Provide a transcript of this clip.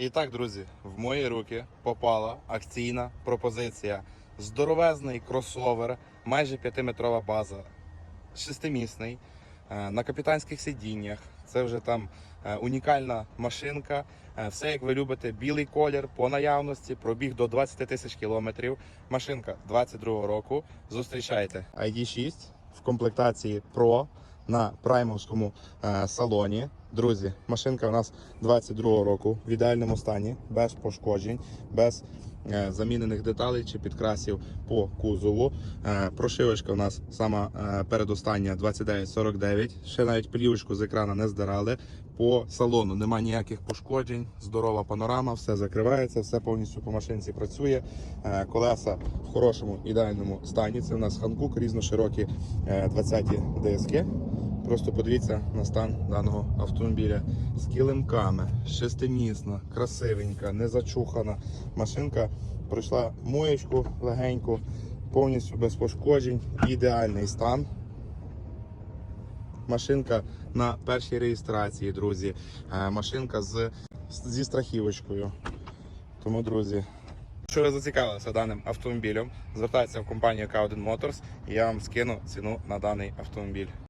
І так, друзі, в мої руки попала акційна пропозиція. Здоровезний кросовер, майже 5-метрова база, шестимісний, е, на капітанських сидіннях. Це вже там е, унікальна машинка. Е, Все як ви любите, білий колір по наявності, пробіг до 20 тисяч кілометрів. Машинка 22 року. Зустрічайте ID6 в комплектації Pro на праймовському е, салоні. Друзі, машинка у нас 22 року в ідеальному стані, без пошкоджень, без е, замінених деталей чи підкрасів по кузову. Е, прошивочка у нас сама е, передостання 2949. Ще навіть плівочку з екрана не здирали. По салону немає ніяких пошкоджень, здорова панорама, все закривається, все повністю по машинці працює. Е, Колеса в хорошому ідеальному стані. Це у нас Ханкук, різноширокі е, 20-ті диски. Просто подивіться на стан даного автомобіля з килимками, шестимісна, красивенька, не зачухана. Машинка пройшла моєчку легеньку, повністю без пошкоджень, ідеальний стан. Машинка на першій реєстрації, друзі. Е, Машинка з, зі страхівочкою. Тому, друзі, Якщо ви зацікавилися даним автомобілем, звертайтеся в компанію K1 Motors і я вам скину ціну на даний автомобіль.